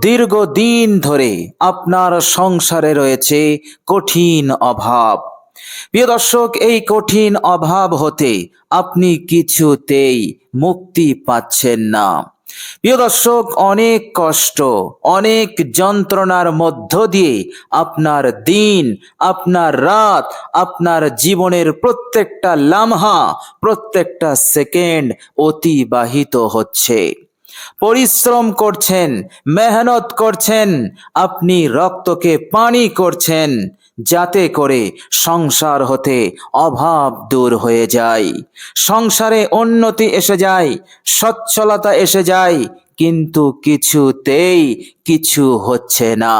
দীর্ঘদিন ধরে আপনার সংসারে রয়েছে কঠিন অভাব। প্রিয় দর্শক, এই কঠিন অভাব হতে আপনি কিছুতেই মুক্তি পাচ্ছেন না। প্রিয় দর্শক, অনেক কষ্ট, অনেক যন্ত্রণার মধ্য দিয়ে আপনার দিন, আপনার রাত, আপনার জীবনের প্রত্যেকটা লামহা, প্রত্যেকটা সেকেন্ড অতিবাহিত হচ্ছে। পরিশ্রম করছেন, মেহনত করছেন, আপনি রক্তকে পানি করছেন, যাতে করে সংসার হতে অভাব দূর হয়ে যায়। সংসারে উন্নতি এসে যায়, সচ্ছলতা এসে যায়, কিন্তু কিছুতেই কিছু হচ্ছে না।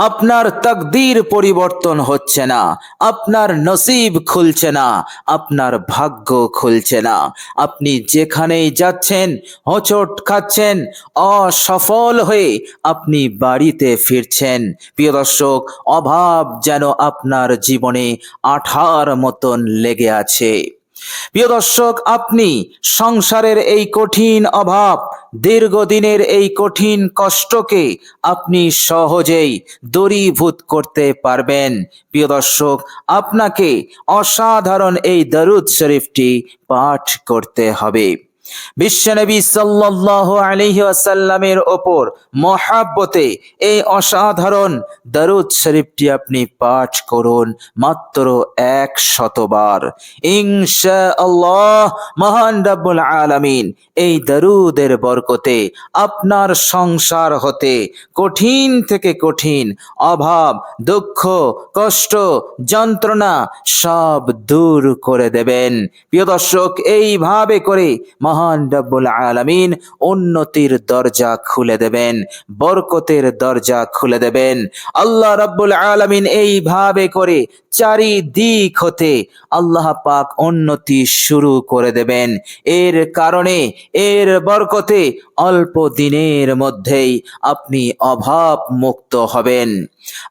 আপনার তকদির পরিবর্তন হচ্ছে না, আপনার নসিব খুলছে না, আপনার ভাগ্য খুলছে না। আপনি যেখানেই যাচ্ছেন, হোঁচট খাচ্ছেন, অসফল হয়ে আপনি বাড়িতে ফিরছেন। প্রিয় দর্শক, অভাব যেন আপনার জীবনে আঠার মতন লেগে আছে। প্রিয় দর্শক, আপনি সংসারের এই কঠিন অভাব, দীর্ঘদিনের এই কঠিন কষ্টকে আপনি সহজেই দূরীভূত করতে পারবেন। প্রিয় দর্শক, আপনাকে অসাধারণ এই দরুদ শরীফটি পাঠ করতে হবে। বিশ্বনবী সাল্লাল্লাহু আলাইহি ওয়াসাল্লামের ওপর মহাব্বতে এই অসাধারণ দরুদ শরীফটি আপনি পাঠ করুন মাত্র এক শতবার ইনশাআল্লাহ মহান রাব্বুল আলামিন এই দরুদের বরকতে আপনার সংসার হতে কঠিন থেকে কঠিন অভাব, দুঃখ, কষ্ট, যন্ত্রণা সব দূর করে দেবেন। প্রিয় দর্শক, এইভাবে করে মহান রব্বুল আলামিন উন্নতির দরজা খুলে দেবেন, বরকতের দরজা খুলে দেবেন। আল্লাহ রব্বুল আলামিন এইভাবে করে চারিদিক হতে আল্লাহ পাক উন্নতি শুরু করে দেবেন। এর কারণে, এর বরকতে অল্প দিনের মধ্যেই আপনি অভাব মুক্ত হবেন।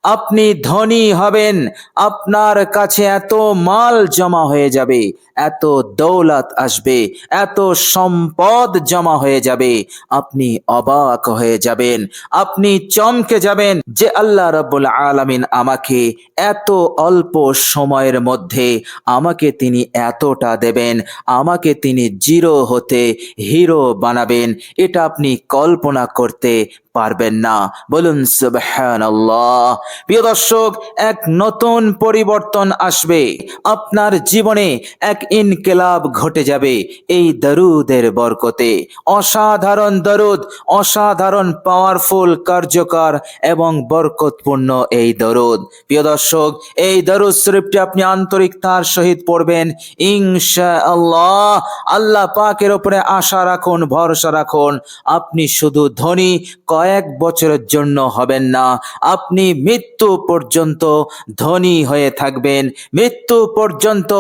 আপনি ধনী হবেন, আপনার কাছে এত মাল জমা হয়ে যাবে, এত দৌলত আসবে, এত সম্পদ জমা হয়ে যাবে। আপনি অবাক হয়ে যাবেন। আপনি চমকে যাবেন যে আল্লাহ রব্বুল আলমিন আমাকে এত অল্প সময়ের মধ্যে আমাকে তিনি এতটা দেবেন, আমাকে তিনি জিরো হতে হিরো বানাবেন। এটা আপনি কল্পনা করতে পারবেন না। বলুন প্রিয় দর্শক, এক নতুন পরিবর্তন আসবে। আপনার জীবনে এক ইনকিলাব ঘটে যাবে এই দরুদের বরকতে। অসাধারণ দরুদ, অসাধারণ পাওয়ারফুল কার্যকর এবং বরকতপূর্ণ এই দরুদ। প্রিয় দর্শক, এই দরুদ শরীফটি আপনি আন্তরিকতার সহিত পড়বেন, ইনশাআল্লাহ। আল্লাহ আল্লাহ পাকের উপরে আশা রাখুন, ভরসা রাখুন। আপনি শুধু ধনী কয়েক বছরের জন্য হবেন না। আপনি মৃত্যু পর্যন্ত ধনী হয়ে থাকবেন। মৃত্যু পর্যন্ত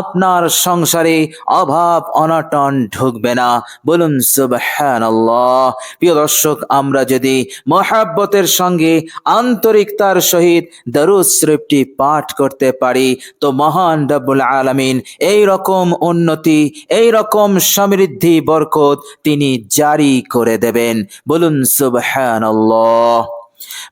আপনার সংসারে অভাব, অনাটন ঢুকবে না। বলুন, সুবহানাল্লাহ। প্রিয় দর্শক, আমরা যদি মহাব্বতের সঙ্গে আন্তরিকতার সহিত দরুদ পাঠ করতে পারি, তো মহান রব্বুল আলমিন এই রকম উন্নতি, এই রকম সমৃদ্ধি, বরকত তিনি জারি করে দেবেন। বলুন সুবহানাল্লাহ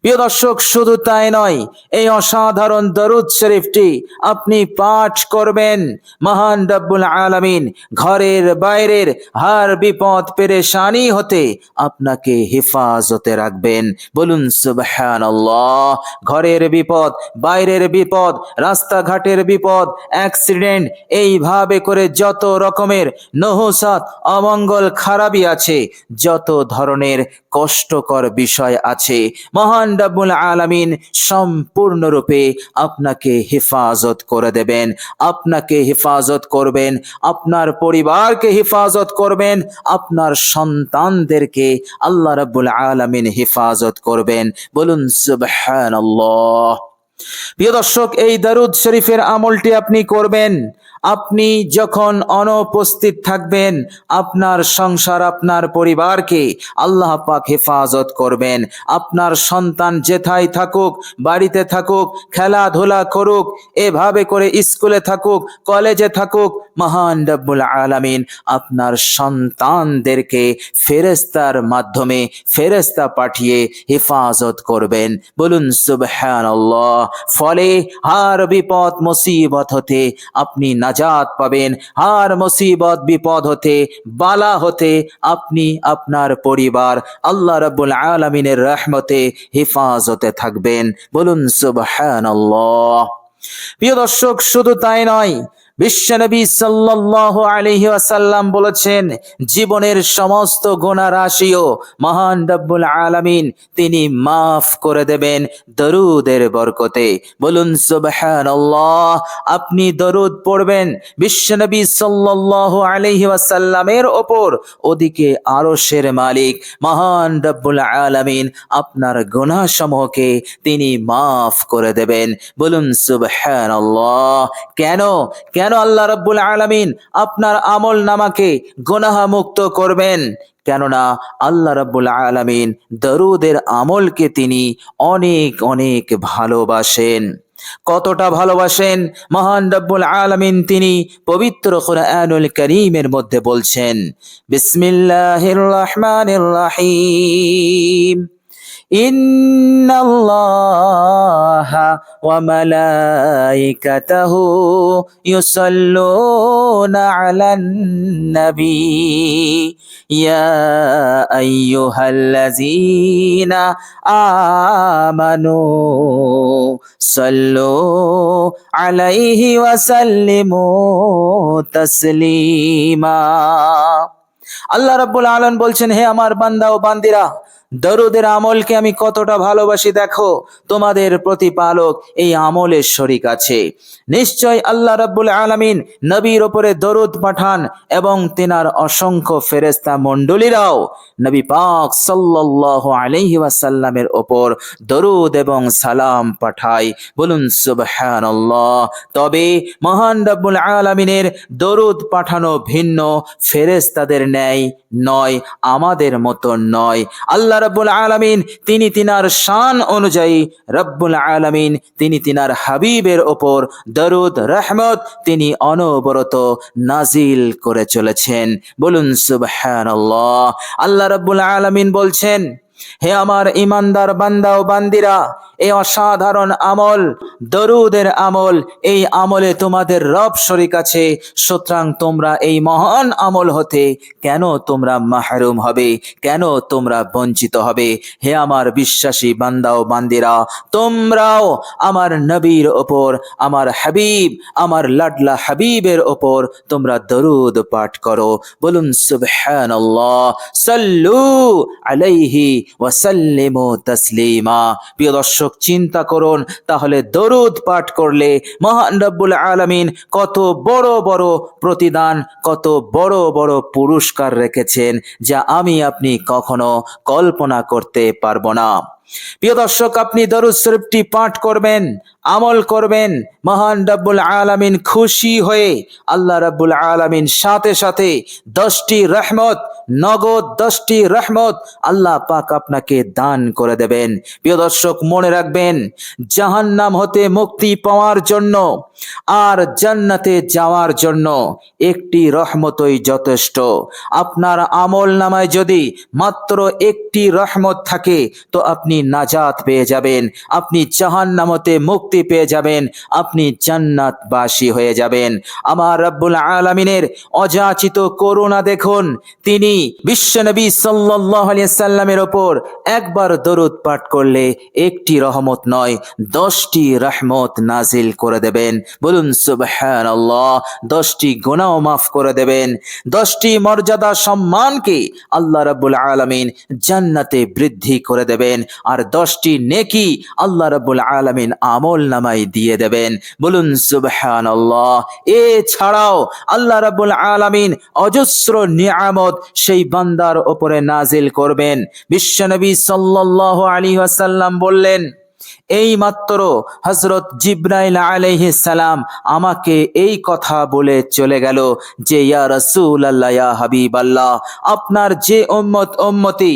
প্রিয় দর্শক, শুধু তাই নয়, এই অসাধারণ দরুদ শরীফটি আপনি পাঠ করবেন। মহান রব্বুল আলামিন ঘরের বাইরের হার বিপদ পেরেশানি হতে আপনাকে হেফাজতে রাখবেন। বলুন, সুবহানাল্লাহ, ঘরের বিপদ, বাইরের বিপদ, রাস্তাঘাটের বিপদ, অ্যাক্সিডেন্ট, এইভাবে করে যত রকমের নহসাত, অমঙ্গল খারাপই আছে, যত ধরনের কষ্টকর বিষয় আছে। মহান রাব্বুল আলামিন সম্পূর্ণরূপে আপনাকে হেফাজত করে দেবেন, আপনাকে হেফাজত করবেন, আপনার পরিবারকে হেফাজত করবেন, আপনার সন্তানদেরকে আল্লাহ রাব্বুল আলামিন হেফাজত করবেন। বলুন, সুবহানাল্লাহ। প্রিয় দর্শক, এই দারুদ শরীফের আমলটি আপনি করবেন। আপনি যখন অনুপস্থিত থাকবেন, আপনার সংসার আপনার পরিবারকে আল্লাহ পাক হেফাজত করবেন। আপনার সন্তান যেথায় থাকুক, বাড়িতে থাকুক, খেলাধুলা করুক, এভাবে করে স্কুলে থাকুক, কলেজে থাকুক মহান রব্বুল আলামিন আপনার সন্তানদেরকে ফেরেস্তার মাধ্যমে ফেরেস্তা পাঠিয়ে হেফাজত করবেন। বলুন, সুবহানাল্লাহ। ফলে হার, বিপদ, মুসিবত হতে আপনি নাজাত পাবেন। হার, মুসিবত, বিপদ হতে বালা হতে আপনি আপনার পরিবার আল্লাহ রাব্বুল আলামিনের রহমতে হেফাজতে থাকবেন। বলুন, সুবহানাল্লাহ। প্রিয় দর্শক, শুধু তাই নয় বিশ্বনবী সাল্লাল্লাহু আলাইহি ওয়াসাল্লাম বলেছেন, জীবনের সমস্ত গুনাহ রাশিও মহান রব্বুল আলামিন তিনি মাফ করে দেবেন দরুদের বরকতে। বলুন, সুবহানাল্লাহ, আপনি দরুদ পড়বেন বিশ্বনবী সাল্লাল্লাহু আলাইহি ওয়াসাল্লামের ওপর, ওদিকে আরশের মালিক মহান রব্বুল আলামিন আপনার গুনাহ সমূহকে তিনি মাফ করে দেবেন। বলুন, সুবহানাল্লাহ, কেন? কেন আল্লাহ রাব্বুল আলামিন আপনার আমল নামাকে গুনাহ মুক্ত করবেন? কেননা আল্লাহ রব্বুল আলামিন দরুদের আমলকে তিনি অনেক অনেক ভালোবাসেন। কতটা ভালোবাসেন? মহান রব্বুল আলামিন তিনি পবিত্র কোরআনুল করিমের মধ্যে বলছেন, বিসমিল্লাহির রহমানির রহিম। إن الله وملائكته يصلون على النبي يا أيها الذين آمنوا صلوا عليه وسلموا تسليما আল্লাহ রাব্বুল আলম বলছেন হে আমার বান্দা ও বান্দিরা দরুদের আমলকে আমি কতটা ভালোবাসি দেখো, তোমাদের প্রতিপালক এই আমলের শরিক আছে। নিশ্চয় আল্লাহ রাব্বুল আলামিন নবীর ওপরে দরুদ পাঠান এবং তেনার অসংখ্য ফেরেস্তা মণ্ডলীরাও নবী পাক সাল্লাল্লাহু আলাইহি ওয়াসাল্লামের ওপর দরুদ এবং সালাম পাঠায়। বলুন, সুবহানাল্লাহ। তবে মহান রাব্বুল আলামিনের দরুদ পাঠানো ভিন্ন ফেরেস্তাদের ন্যায় নয়, আমাদের মতো নয়। আল্লাহ রব্বুল আলমিন, তিনি তিনার শান অনুযায়ী রব্বুল আলমিন, তিনি তিনার হাবিবের ওপর দরুদ, রহমত তিনি অনবরত নাজিল করে চলেছেন। বলুন সুবাহ আল্লাহ রব্বুল আলমিন বলছেন হে আমার ইমানদার বান্দা ও বান্দিরা এই অসাধারণ আমল, দরুদের আমল, এই আমলে তোমাদের রব শরিক আছে। সুতরাং তোমরা এই মহান আমল হতে কেন তোমরা মাহরুম হবে? কেন তোমরা বঞ্চিত হবে? হে আমার বিশ্বাসী বান্দা ও বান্দিরা, তোমরাও আমার নবীর ওপর, আমার হাবিব, আমার লাডলা হাবিবের ওপর তোমরা দরুদ পাঠ করো। বলুন, সুবহানাল্লাহ, সাল্লু আলাইহি ওয়াসাল্লিমু তাসলিমা। প্রিয় দর্শক, চিন্তা করুন, তাহলে দরুদ পাঠ করলে মহান রব্বুল আলামিন কত বড় বড় প্রতিদান, কত বড় বড় পুরস্কার রেখেছেন, যা আমি আপনি কখনো কল্পনা করতে পারব না। প্রিয় দর্শক, আপনি দরুদ শরীফটি পাঠ করবেন, আমল করবেন, মহান রব্বুল আলামিন খুশি হয়ে, আল্লাহ রব্বুল আলামিন সাথে সাথে দশটি রহমত নগদ দশটি রহমত আল্লাহ পাক আপনাকে দান করে দেবেন। প্রিয় দর্শক, মনে রাখবেন, জাহান্নাম হতে মুক্তি পাওয়ার জন্য আর জান্নাতে যাওয়ার জন্য একটি রহমতই যথেষ্ট। আপনার আমল নামায় যদি মাত্র একটি রহমত থাকে, তো আপনি নাজাত পেয়ে যাবেন, আপনি জাহান্নামতে মুক্তি পেয়ে যাবেন, আপনি জান্নাতবাসী হয়ে যাবেন। আমার রব্বুল আলামিনের অযাচিত করুণা দেখুন, তিনি সাল্লাল্লাহু আলাইহি সাল্লামের ওপর একবার দরুদ পাঠ করলে একটি রহমত নয়, দশটি রহমত নাজিল করে দেবেন। বলুন, সুবহানাল্লাহ, দশটি গুনাহ মাফ করে দেবেন। দশটি মর্যাদা সম্মানকে আল্লাহ রাব্বুল আলামিন জান্নাতে বৃদ্ধি করে দেবেন। আর দশটি নেকি আল্লাহ রাব্বুল আলামিন আমল নামাই দিয়ে দেবেন। বলুন, সুবহানাল্লাহ, এছাড়াও আল্লাহ রাব্বুল আলামিন অজস্র নিয়ামত সেই বান্দার ওপরে নাজিল করবেন। বিশ্বনবী সাল্লাহ আলী আসাল্লাম বললেন, এই মাত্র হজরত জিব্রাইল আলহি সালাম আমাকে এই কথা বলে চলে গেল যে, ইয়া রসুল আল্লাহ হাবিব আল্লাহ আপনার যে ওম্মত ওম্মতি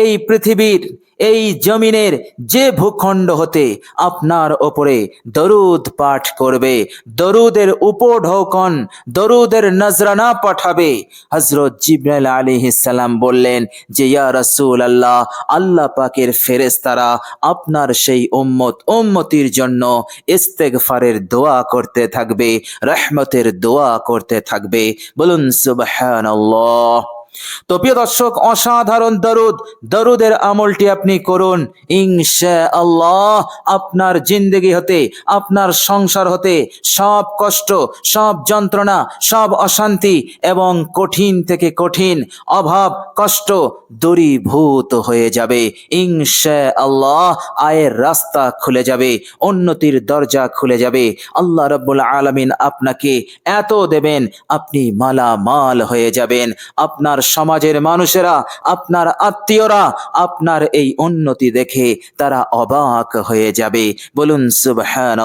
এই পৃথিবীর এই জমিনের যে ভূখণ্ড হতে আপনার ওপরে দরুদ পাঠ করবে, দরুদের উপঢৌকন, দরুদের নজরানা পাঠাবে। হজরত জিব্রাইল আলী সালাম বললেন যে, ইয়া রসুল আল্লাহ আল্লাহ পাকের ফেরেস্তারা আপনার সেই উম্মত, উম্মতির জন্য ইস্তেগফারের দোয়া করতে থাকবে, রহমতের দোয়া করতে থাকবে। বলুন সুবহানাল্লাহ। তো প্রিয় দর্শক, অসাধারণ দরুদ। দরুদের আমলটি আপনি করুন। ইনশা আল্লাহ আপনার জিন্দগি হতে, আপনার সংসার হতে সব কষ্ট, সব যন্ত্রণা, সব অশান্তি এবং কঠিন থেকে কঠিন অভাব, কষ্ট দূরীভূত হয়ে যাবে। ইনশা আল্লাহ আয়ের রাস্তা খুলে যাবে, উন্নতির দরজা খুলে যাবে। আল্লাহ রব্বুল আলমিন আপনাকে এত দেবেন, আপনি মালামাল হয়ে যাবেন। আপনার সমাজের মানুষেরা, আপনার আত্মীয়রা, আপনার এই উন্নতি দেখে তারা অবাক হয়ে যাবে। বলুন সুবহান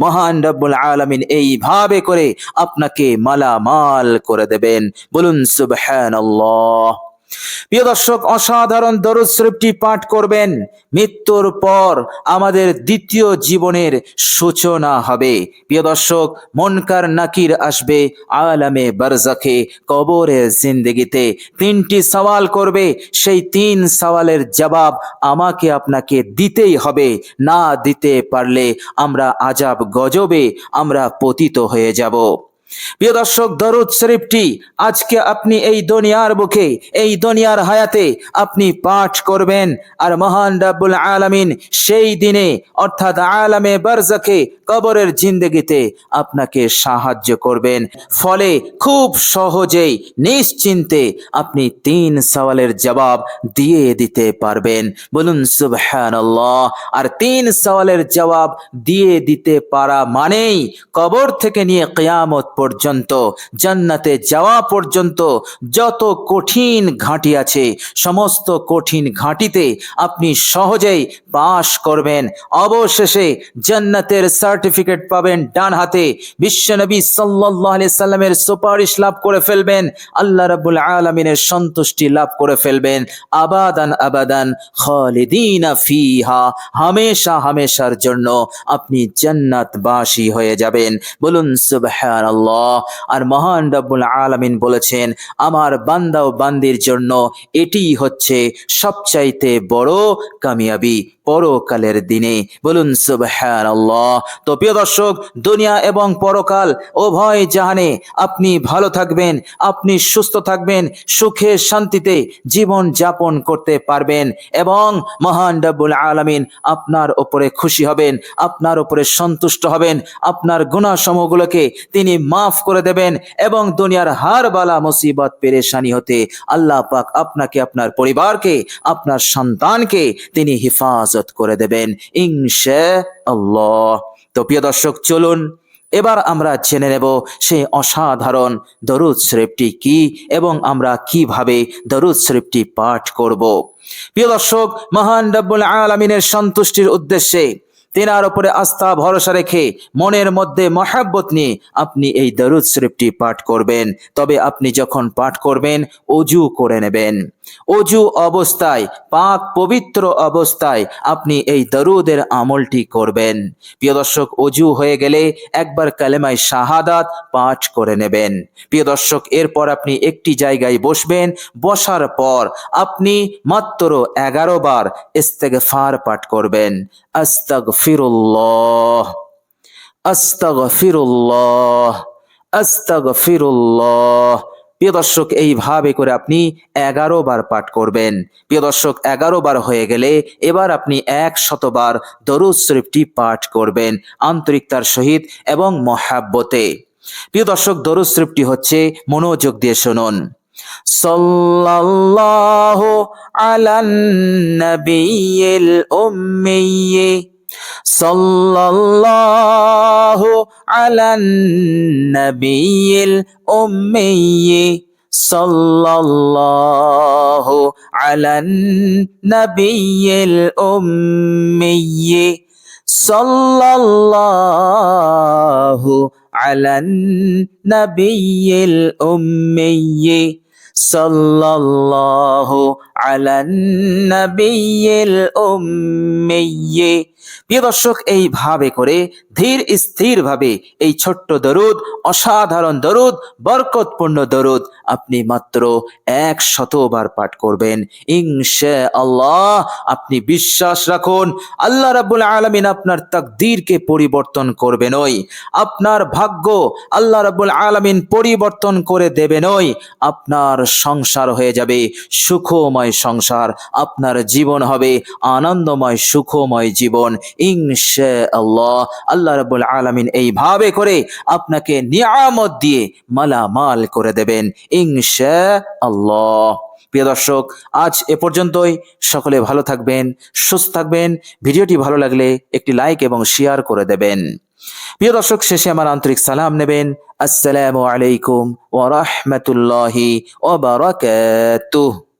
মহান রব্বুল আলমিন এইভাবে করে আপনাকে মালামাল করে দেবেন। বলুন সুবহান প্রিয় দর্শক, অসাধারণ দরুদ শরীফটি পাঠ করবেন। মৃত্যুর পর আমাদের দ্বিতীয় জীবনের সূচনা হবে। প্রিয় দর্শক, মনকার নাকির আসবে আলামে বারজাখে, কবরে জিন্দগিতে। তিনটি সওয়াল করবে, সেই তিন সওয়ালের জবাব আমাকে আপনাকে দিতেই হবে। না দিতে পারলে আমরা আজাব গজবে, আমরা পতিত হয়ে যাব। প্রিয় দর্শক, দরুদ শরীফটি আজকে আপনি এই দুনিয়ার বুকে, এই দুনিয়ার হায়াতে আপনি পাঠ করবেন। আর মহান রাব্বুল আলামিন সেই দিনে, অর্থাৎ আলামে বারজাকে, কবরের জিন্দগিতে আপনাকে সাহায্য করবেন। ফলে খুব সহজেই, নিশ্চিন্তে আপনি তিন সওয়ালের জবাব দিয়ে দিতে পারবেন। বলুন, সুবহানাল্লাহ। আর তিন সওয়ালের জবাব দিয়ে দিতে পারা মানেই কবর থেকে নিয়ে কিয়ামত পর্যন্ত, জান্নাতে যাওয়া পর্যন্ত যত কঠিন ঘাঁটি আছে, সমস্ত কঠিন ঘাঁটিতে আপনি সহজেই পাশ করবেন। অবশেষে জান্নাতের সার্টিফিকেট পাবেন ডান হাতে। বিশ্বনবী সাল্লাহ সাল্লামের সুপারিশ লাভ করে ফেলবেন। আল্লাহ রাবুল আলমিনের সন্তুষ্টি লাভ করে ফেলবেন। আবাদান আবাদান খালিদিনা ফিহা। হামেশা হামেশার জন্য আপনি জান্নাতবাসী হয়ে যাবেন। বলুন সুবহানাল্লাহ। আর মহান রব্বুল আলমিন বলেছেন, আমার বান্দা ও বান্দির জন্য এটি হচ্ছে সবচাইতে বড় কামিয়াবি। পরকালের দিনে। বলুন, সুবহানাল্লাহ। তো প্রিয় দর্শক, দুনিয়া এবং পরকাল উভয় জাহানে আপনি ভালো থাকবেন, আপনি সুস্থ থাকবেন, সুখে শান্তিতে জীবন যাপন করতে পারবেন এবং মহান রব্বুল আলামিন আপনার উপরে খুশি হবেন, আপনার ওপরে সন্তুষ্ট হবেন, আপনার গুণাসমূহগুলোকে তিনি মাফ করে দেবেন এবং দুনিয়ার হার বালা মুসিবত পেরেশানি হতে আল্লাহ পাক আপনাকে, আপনার পরিবারকে, আপনার সন্তানকে তিনি হিফাজত করে দেবেন ইংশে আল্লাহ তো প্রিয় দর্শক, চলুন এবার আমরা জেনে নেব সেই অসাধারণ দরুদ শরীফটি কি এবং আমরা কীভাবে দরুদ শরীফটি পাঠ করব। প্রিয় দর্শক, মহান রব্বুল আলমিনের সন্তুষ্টির উদ্দেশ্যে তেনার উপরে আস্থা, ভরসা রেখে মনের মধ্যে মহাব্বত নিয়ে আপনি এই দরুদ শরীফটি পাঠ করবেন। তবে আপনি যখন পাঠ করবেন, অজু করে নেবেন। অজু অবস্থায়, পাক পবিত্র অবস্থায় আপনি এই দরুদের আমলটি করবেন। প্রিয় দর্শক, অজু হয়ে গেলে একবার কালেমায় শাহাদাত পাঠ করে নেবেন। প্রিয় দর্শক, এরপর আপনি একটি জায়গায় বসবেন। বসার পর আপনি মাত্র এগারো বার ইস্তেগফার পাঠ করবেন। আস্তাগফিরুল্লাহ আস্তাগফিরুল্লাহ আস্তাগফিরুল্লাহ। প্রিয় দর্শক, এইভাবে করে আপনি এগারো বার পাঠ করবেন। প্রিয় দর্শক, এগারো বার হয়ে গেলে এবার আপনি এক শতবার দরুদ শরীফটি পাঠ করবেন আন্তরিকতার সহিত এবং মহাব্বতে। প্রিয় দর্শক, দরুদ শরীফটি হচ্ছে মনোযোগ দিয়ে শুনুন। সাল্লাল্লাহু আলান নবিয়্যিল উম্মিয়্যি সাল্লাল্লাহু আলান নবিয়্যিল উম্মিয়্যি সাল্লাল্লাহু আলান নবিয়্যিল উম্মিয়্যি সাল্লাল্লাহু আলান নবিয়্যিল উম্মিয়্যি সাল্লাল্লাহু على النبي الأمي প্রিয় দর্শক এইভাবে করে ধীর স্থির ভাবে এই ছোট্ট দরুদ অসাধারণ দরুদ বরকতপূর্ণ দরুদ আপনি মাত্র এক শতবার পাঠ করবেন ইনশা আল্লাহ আপনি বিশ্বাস রাখুন আল্লাহ রাব্বুল আলামিন আপনার তাকদীরকে পরিবর্তন করবেনই আপনার ভাগ্য আল্লাহ রাব্বুল আলামিন পরিবর্তন করে দেবেনই আপনার সংসার হয়ে যাবে সুখময় সংসার, আপনার জীবন হবে আনন্দময়, সুখময় জীবন। ইনশা আল্লাহ আল্লাহ রাব্বুল আলামিন এইভাবে করে আপনাকে নিয়ামত দিয়ে মালামাল করে দেবেন। ইনশা আল্লাহ প্রিয় দর্শক, আজ এ পর্যন্তই। সকলে ভালো থাকবেন, সুস্থ থাকবেন। ভিডিওটি ভালো লাগলে একটি লাইক এবং শেয়ার করে দেবেন। প্রিয় দর্শক, শেষে আমার আন্তরিক সালাম নেবেন। আসসালামু আলাইকুম ওয়া রাহমাতুল্লাহি ওয়া বারাকাতুহু।